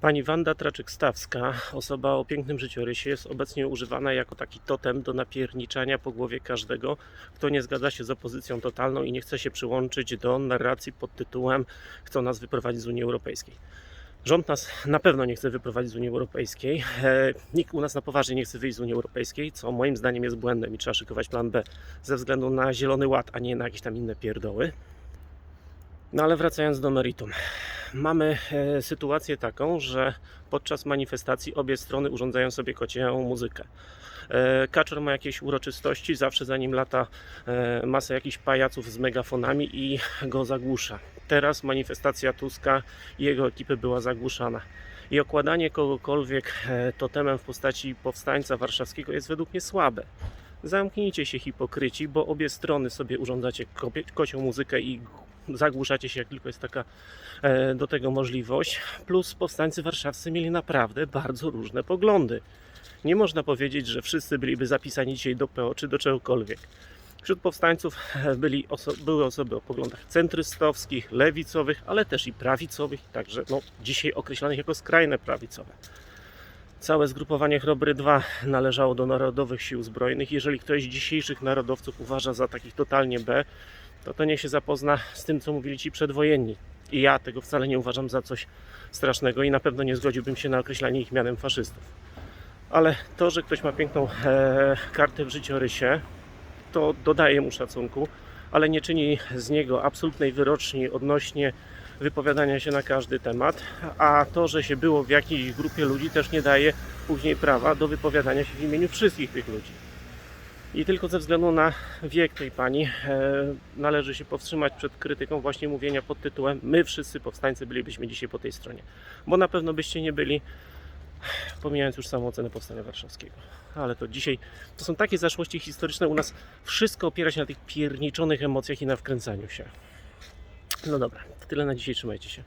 Pani Wanda Traczyk-Stawska, osoba o pięknym życiorysie, jest obecnie używana jako taki totem do napierniczania po głowie każdego, kto nie zgadza się z opozycją totalną i nie chce się przyłączyć do narracji pod tytułem chcą nas wyprowadzić z Unii Europejskiej. Rząd nas na pewno nie chce wyprowadzić z Unii Europejskiej. E, nikt u nas na poważnie nie chce wyjść z Unii Europejskiej, co moim zdaniem jest błędem i trzeba szykować plan B ze względu na Zielony Ład, a nie na jakieś tam inne pierdoły. No ale wracając do meritum. Mamy e, sytuację taką, że podczas manifestacji obie strony urządzają sobie kocieją muzykę. E, Kaczor ma jakieś uroczystości, zawsze za nim lata e, masa jakichś pajaców z megafonami i go zagłusza. Teraz manifestacja Tuska i jego ekipy była zagłuszana. I okładanie kogokolwiek totemem w postaci powstańca warszawskiego jest według mnie słabe. Zamknijcie się hipokryci, bo obie strony sobie urządzacie kocią muzykę i zagłuszacie się, jak tylko jest taka e, do tego możliwość. Plus powstańcy warszawscy mieli naprawdę bardzo różne poglądy. Nie można powiedzieć, że wszyscy byliby zapisani dzisiaj do PO czy do czegokolwiek. Wśród powstańców e, byli oso- były osoby o poglądach centrystowskich, lewicowych, ale też i prawicowych, także no, dzisiaj określanych jako skrajne prawicowe. Całe zgrupowanie Chrobry 2 należało do Narodowych Sił Zbrojnych. Jeżeli ktoś z dzisiejszych narodowców uważa za takich totalnie B, to to niech się zapozna z tym, co mówili ci przedwojenni. I ja tego wcale nie uważam za coś strasznego i na pewno nie zgodziłbym się na określanie ich mianem faszystów. Ale to, że ktoś ma piękną e, kartę w życiorysie, to dodaje mu szacunku, ale nie czyni z niego absolutnej wyroczni odnośnie wypowiadania się na każdy temat, a to, że się było w jakiejś grupie ludzi też nie daje później prawa do wypowiadania się w imieniu wszystkich tych ludzi. I tylko ze względu na wiek tej pani e, należy się powstrzymać przed krytyką właśnie mówienia pod tytułem My wszyscy powstańcy bylibyśmy dzisiaj po tej stronie. Bo na pewno byście nie byli, pomijając już samą ocenę Powstania Warszawskiego. Ale to dzisiaj, to są takie zaszłości historyczne, u nas wszystko opiera się na tych pierniczonych emocjach i na wkręcaniu się. No dobra, to tyle na dzisiaj, trzymajcie się.